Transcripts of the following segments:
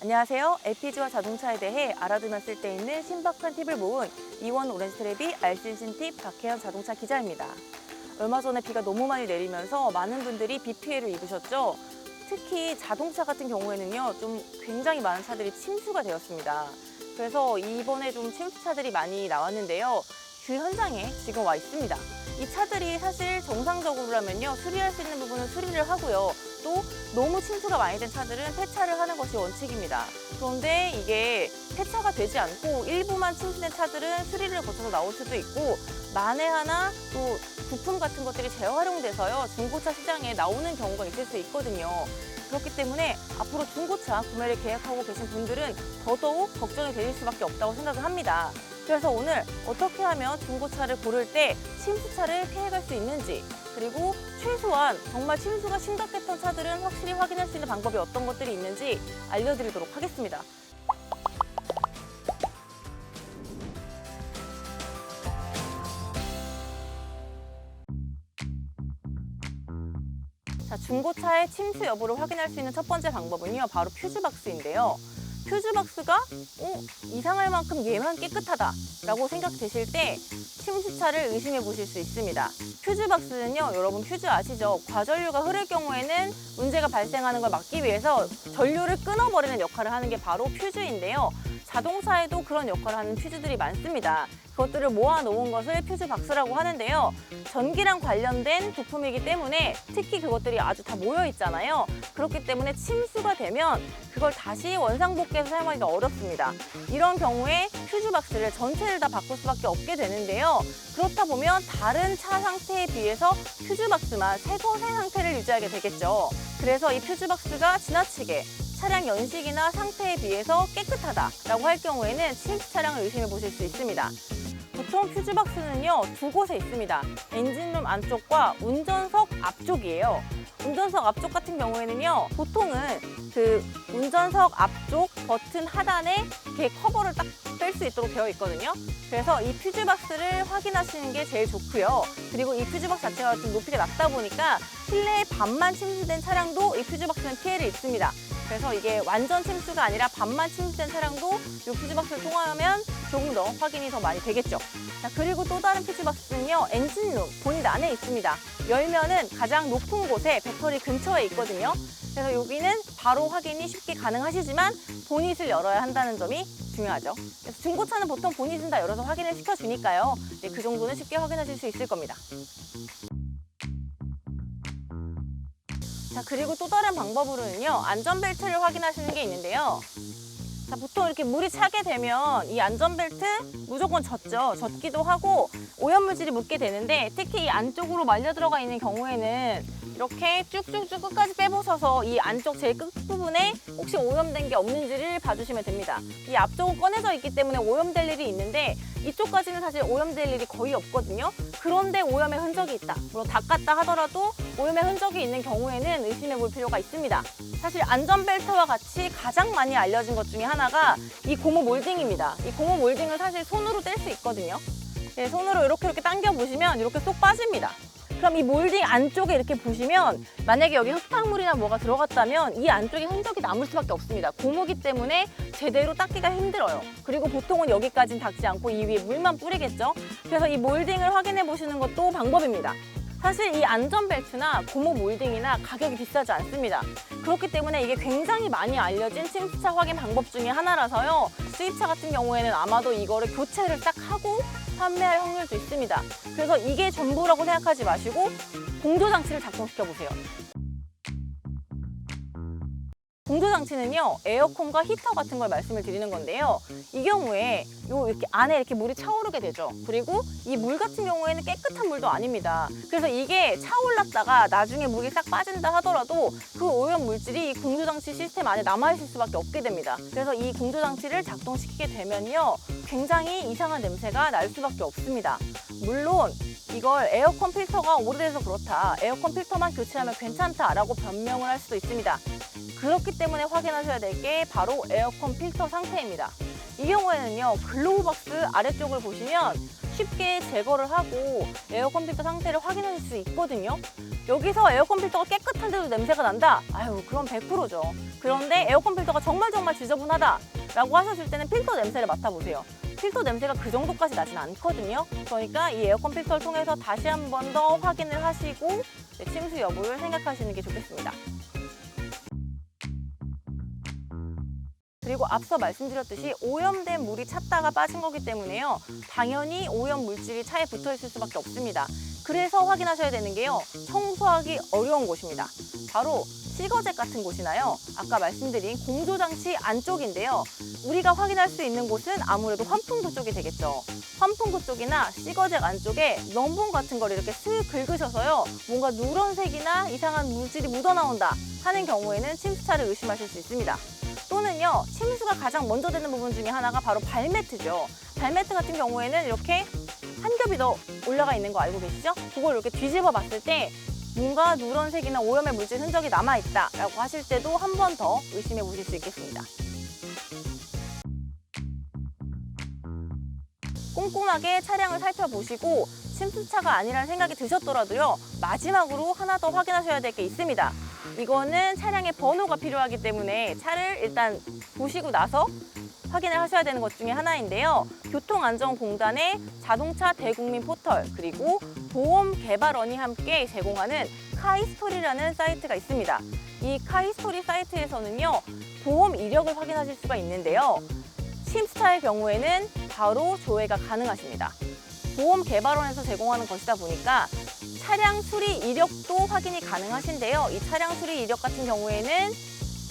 안녕하세요. LPG와 자동차에 대해 알아두면 쓸데있는 신박한 팁을 모은 이원 오렌지트랩이 알쓸신 팁 박혜연 자동차 기자입니다. 얼마 전에 비가 너무 많이 내리면서 많은 분들이 비 피해를 입으셨죠. 특히 자동차 같은 경우에는요, 좀 굉장히 많은 차들이 침수가 되었습니다. 그래서 이번에 좀 침수차들이 많이 나왔는데요. 그 현장에 지금 와 있습니다. 이 차들이 사실 정상적으로라면요, 수리할 수 있는 부분은 수리를 하고요. 또 너무 침수가 많이 된 차들은 폐차를 하는 것이 원칙입니다. 그런데 이게 폐차가 되지 않고 일부만 침수된 차들은 수리를 거쳐서 나올 수도 있고 만에 하나 또 부품 같은 것들이 재활용돼서요 중고차 시장에 나오는 경우가 있을 수 있거든요. 그렇기 때문에 앞으로 중고차 구매를 계획하고 계신 분들은 더더욱 걱정이 되실 수밖에 없다고 생각을 합니다. 그래서 오늘 어떻게 하면 중고차를 고를 때 침수차를 피해갈 수 있는지 그리고 최소한 정말 침수가 심각했던 차들은 확실히 확인할 수 있는 방법이 어떤 것들이 있는지 알려드리도록 하겠습니다. 자, 중고차의 침수 여부를 확인할 수 있는 첫 번째 방법은요, 바로 퓨즈박스인데요. 퓨즈박스가 어, 이상할 만큼 얘만 깨끗하다 라고 생각되실 때 침수차를 의심해 보실 수 있습니다. 퓨즈박스는요, 여러분 퓨즈 아시죠? 과전류가 흐를 경우에는 문제가 발생하는 걸 막기 위해서 전류를 끊어버리는 역할을 하는 게 바로 퓨즈인데요. 자동차에도 그런 역할을 하는 퓨즈들이 많습니다. 그것들을 모아놓은 것을 퓨즈박스라고 하는데요. 전기랑 관련된 부품이기 때문에 특히 그것들이 아주 다 모여 있잖아요. 그렇기 때문에 침수가 되면 그걸 다시 원상복귀해서 사용하기가 어렵습니다. 이런 경우에 퓨즈박스를 전체를 다 바꿀 수밖에 없게 되는데요. 그렇다 보면 다른 차 상태에 비해서 퓨즈박스만 새거 새 상태를 유지하게 되겠죠. 그래서 이 퓨즈박스가 지나치게 차량 연식이나 상태에 비해서 깨끗하다라고 할 경우에는 침수 차량을 의심해 보실 수 있습니다. 보통 퓨즈박스는요 두 곳에 있습니다. 엔진룸 안쪽과 운전석 앞쪽이에요. 운전석 앞쪽 같은 경우에는요 보통은 그 운전석 앞쪽 버튼 하단에 이렇게 커버를 딱 뺄 수 있도록 되어 있거든요. 그래서 이 퓨즈박스를 확인하시는 게 제일 좋고요. 그리고 이 퓨즈박스 자체가 좀 높이가 낮다 보니까 실내에 반만 침수된 차량도 이 퓨즈박스는 피해를 입습니다. 그래서 이게 완전 침수가 아니라 반만 침수된 차량도 이 퓨즈박스를 통하면 조금 더 확인이 더 많이 되겠죠. 자, 그리고 또 다른 퓨즈박스는요, 엔진룸, 본닛 안에 있습니다. 열면은 가장 높은 곳에 배터리 근처에 있거든요. 그래서 여기는 바로 확인이 쉽게 가능하시지만 보닛을 열어야 한다는 점이 중요하죠. 그래서 중고차는 보통 보닛은 다 열어서 확인을 시켜주니까요. 네, 그 정도는 쉽게 확인하실 수 있을 겁니다. 자, 그리고 또 다른 방법으로는요, 안전벨트를 확인하시는 게 있는데요. 자, 보통 이렇게 물이 차게 되면 이 안전벨트 무조건 젖죠. 젖기도 하고 오염물질이 묻게 되는데 특히 이 안쪽으로 말려 들어가 있는 경우에는 이렇게 쭉쭉쭉 끝까지 빼보셔서 이 안쪽 제일 끝부분에 혹시 오염된 게 없는지를 봐주시면 됩니다. 이 앞쪽은 꺼내져 있기 때문에 오염될 일이 있는데 이쪽까지는 사실 오염될 일이 거의 없거든요. 그런데 오염의 흔적이 있다. 물론 닦았다 하더라도 오염의 흔적이 있는 경우에는 의심해 볼 필요가 있습니다. 사실 안전벨트와 같이 가장 많이 알려진 것 중에 하나가 이 고무 몰딩입니다. 이 고무 몰딩을 사실 손으로 뗄 수 있거든요. 네, 손으로 이렇게 이렇게 당겨 보시면 이렇게 쏙 빠집니다. 그럼 이 몰딩 안쪽에 이렇게 보시면 만약에 여기 흙탕물이나 뭐가 들어갔다면 이 안쪽에 흔적이 남을 수밖에 없습니다. 고무기 때문에 제대로 닦기가 힘들어요. 그리고 보통은 여기까지는 닦지 않고 이 위에 물만 뿌리겠죠. 그래서 이 몰딩을 확인해 보시는 것도 방법입니다. 사실 이 안전벨트나 고무 몰딩이나 가격이 비싸지 않습니다. 그렇기 때문에 이게 굉장히 많이 알려진 침수차 확인 방법 중에 하나라서요. 수입차 같은 경우에는 아마도 이거를 교체를 딱 하고 판매할 확률도 있습니다. 그래서 이게 전부라고 생각하지 마시고 공조 장치를 작동시켜 보세요. 공조 장치는요 에어컨과 히터 같은 걸 말씀을 드리는 건데요. 이 경우에 요 이렇게 안에 이렇게 물이 차오르게 되죠. 그리고 이 물 같은 경우에는 깨끗한 물도 아닙니다. 그래서 이게 차올랐다가 나중에 물이 싹 빠진다 하더라도 그 오염 물질이 이 공조 장치 시스템 안에 남아 있을 수밖에 없게 됩니다. 그래서 이 공조 장치를 작동시키게 되면요 굉장히 이상한 냄새가 날 수밖에 없습니다. 물론 이걸 에어컨 필터가 오래돼서 그렇다 에어컨 필터만 교체하면 괜찮다라고 변명을 할 수도 있습니다 그렇기 때문에 확인하셔야 될 게 바로 에어컨 필터 상태입니다. 이 경우에는요, 글로우 박스 아래쪽을 보시면 쉽게 제거를 하고 에어컨 필터 상태를 확인하실 수 있거든요. 여기서 에어컨 필터가 깨끗한데도 냄새가 난다? 아유, 그럼 100%죠. 그런데 에어컨 필터가 정말 정말 지저분하다 라고 하셨을 때는 필터 냄새를 맡아보세요. 필터 냄새가 그 정도까지 나진 않거든요. 그러니까 이 에어컨 필터를 통해서 다시 한 번 더 확인을 하시고 네, 침수 여부를 생각하시는 게 좋겠습니다. 그리고 앞서 말씀드렸듯이 오염된 물이 찼다가 빠진 거기 때문에요. 당연히 오염 물질이 차에 붙어 있을 수밖에 없습니다. 그래서 확인하셔야 되는 게요. 청소하기 어려운 곳입니다. 바로 시거잭 같은 곳이나요. 아까 말씀드린 공조장치 안쪽인데요. 우리가 확인할 수 있는 곳은 아무래도 환풍구 쪽이 되겠죠. 환풍구 쪽이나 시거잭 안쪽에 면봉 같은 걸 이렇게 슥 긁으셔서요. 뭔가 누런색이나 이상한 물질이 묻어나온다 하는 경우에는 침수차를 의심하실 수 있습니다. 또는요 침수가 가장 먼저 되는 부분 중에 하나가 바로 발매트죠. 발매트 같은 경우에는 이렇게 한 겹이 더 올라가 있는 거 알고 계시죠? 그걸 이렇게 뒤집어 봤을 때 뭔가 누런색이나 오염의 물질 흔적이 남아있다 라고 하실 때도 한 번 더 의심해 보실 수 있겠습니다. 꼼꼼하게 차량을 살펴보시고 침수차가 아니라는 생각이 드셨더라도요 마지막으로 하나 더 확인하셔야 될 게 있습니다 이거는 차량의 번호가 필요하기 때문에 차를 일단 보시고 나서 확인을 하셔야 되는 것 중에 하나인데요. 교통안전공단의 자동차 대국민 포털 그리고 보험 개발원이 함께 제공하는 카이스토리라는 사이트가 있습니다. 이 카이스토리 사이트에서는요 보험 이력을 확인하실 수가 있는데요. 침수차의 경우에는 바로 조회가 가능하십니다. 보험 개발원에서 제공하는 것이다 보니까 차량 수리 이력도 확인이 가능하신데요. 이 차량 수리 이력 같은 경우에는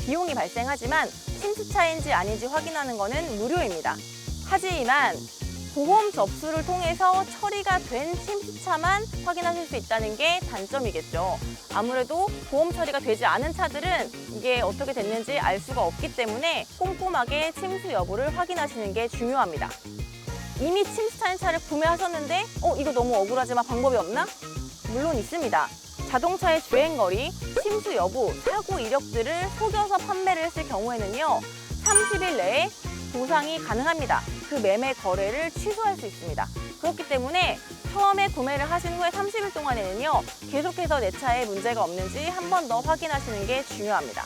비용이 발생하지만 침수차인지 아닌지 확인하는 것은 무료입니다. 하지만 보험 접수를 통해서 처리가 된 침수차만 확인하실 수 있다는 게 단점이겠죠. 아무래도 보험 처리가 되지 않은 차들은 이게 어떻게 됐는지 알 수가 없기 때문에 꼼꼼하게 침수 여부를 확인하시는 게 중요합니다. 이미 침수차인 차를 구매하셨는데 어 이거 너무 억울하지만 방법이 없나? 물론 있습니다. 자동차의 주행거리, 침수 여부, 사고 이력들을 속여서 판매를 했을 경우에는요. 30일 내에 보상이 가능합니다. 그 매매 거래를 취소할 수 있습니다. 그렇기 때문에 처음에 구매를 하신 후에 30일 동안에는요. 계속해서 내 차에 문제가 없는지 한 번 더 확인하시는 게 중요합니다.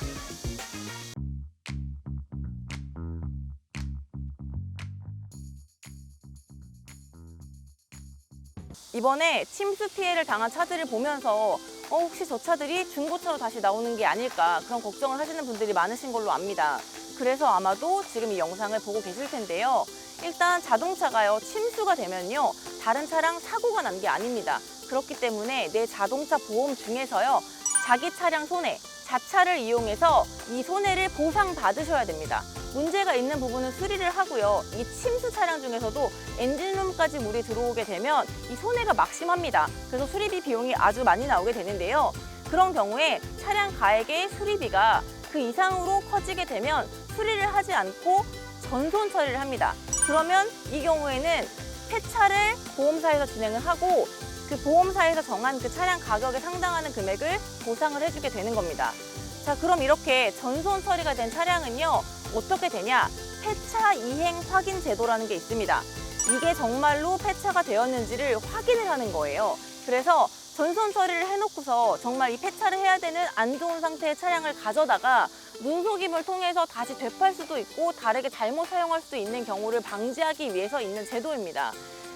이번에 침수 피해를 당한 차들을 보면서 어, 혹시 저 차들이 중고차로 다시 나오는 게 아닐까 그런 걱정을 하시는 분들이 많으신 걸로 압니다. 그래서 아마도 지금 이 영상을 보고 계실 텐데요. 일단 자동차가요, 침수가 되면요, 다른 차랑 사고가 난 게 아닙니다. 그렇기 때문에 내 자동차 보험 중에서요, 자기 차량 손해, 자차를 이용해서 이 손해를 보상받으셔야 됩니다. 문제가 있는 부분은 수리를 하고요. 이 침수 차량 중에서도 엔진룸까지 물이 들어오게 되면 이 손해가 막심합니다. 그래서 수리비 비용이 아주 많이 나오게 되는데요. 그런 경우에 차량 가액의 수리비가 그 이상으로 커지게 되면 수리를 하지 않고 전손 처리를 합니다. 그러면 이 경우에는 폐차를 보험사에서 진행을 하고 그 보험사에서 정한 그 차량 가격에 상당하는 금액을 보상을 해주게 되는 겁니다. 자, 그럼 이렇게 전손 처리가 된 차량은요, 어떻게 되냐? 폐차 이행 확인 제도라는 게 있습니다. 이게 정말로 폐차가 되었는지를 확인을 하는 거예요. 그래서 전손 처리를 해놓고서 정말 이 폐차를 해야 되는 안 좋은 상태의 차량을 가져다가 문속임을 통해서 다시 되팔 수도 있고 다르게 잘못 사용할 수도 있는 경우를 방지하기 위해서 있는 제도입니다.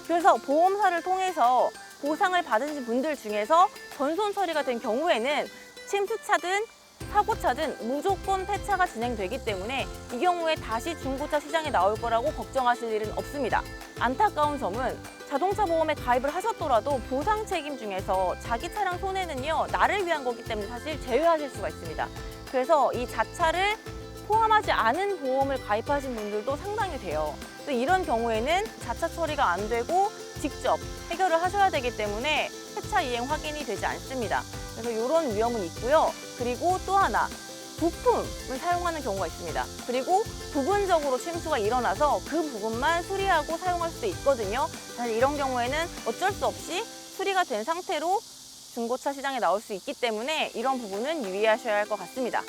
그래서 보험사를 통해서 보상을 받으신 분들 중에서 전손 처리가 된 경우에는 침수차든 사고차든 무조건 폐차가 진행되기 때문에 이 경우에 다시 중고차 시장에 나올 거라고 걱정하실 일은 없습니다. 안타까운 점은 자동차 보험에 가입을 하셨더라도 보상 책임 중에서 자기 차량 손해는요 나를 위한 거기 때문에 사실 제외하실 수가 있습니다. 그래서 이 자차를 포함하지 않은 보험을 가입하신 분들도 상당히 돼요. 또 이런 경우에는 자차 처리가 안 되고 직접 해결을 하셔야 되기 때문에 폐차 이행 확인이 되지 않습니다. 그래서 이런 위험은 있고요. 그리고 또 하나 부품을 사용하는 경우가 있습니다. 그리고 부분적으로 침수가 일어나서 그 부분만 수리하고 사용할 수도 있거든요. 사실 이런 경우에는 어쩔 수 없이 수리가 된 상태로 중고차 시장에 나올 수 있기 때문에 이런 부분은 유의하셔야 할 것 같습니다.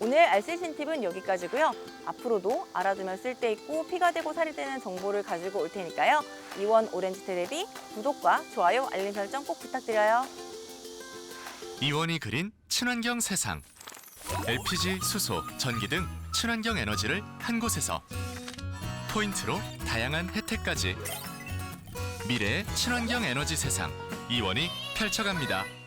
오늘 알쓸신 팁은 여기까지고요. 앞으로도 알아두면 쓸데 있고 피가 되고 살이 되는 정보를 가지고 올 테니까요. 이원 오렌지 테레비 구독과 좋아요, 알림 설정 꼭 부탁드려요. 이원이 그린 친환경 세상 LPG, 수소, 전기 등 친환경 에너지를 한 곳에서 포인트로 다양한 혜택까지 미래의 친환경 에너지 세상 이원이 펼쳐갑니다.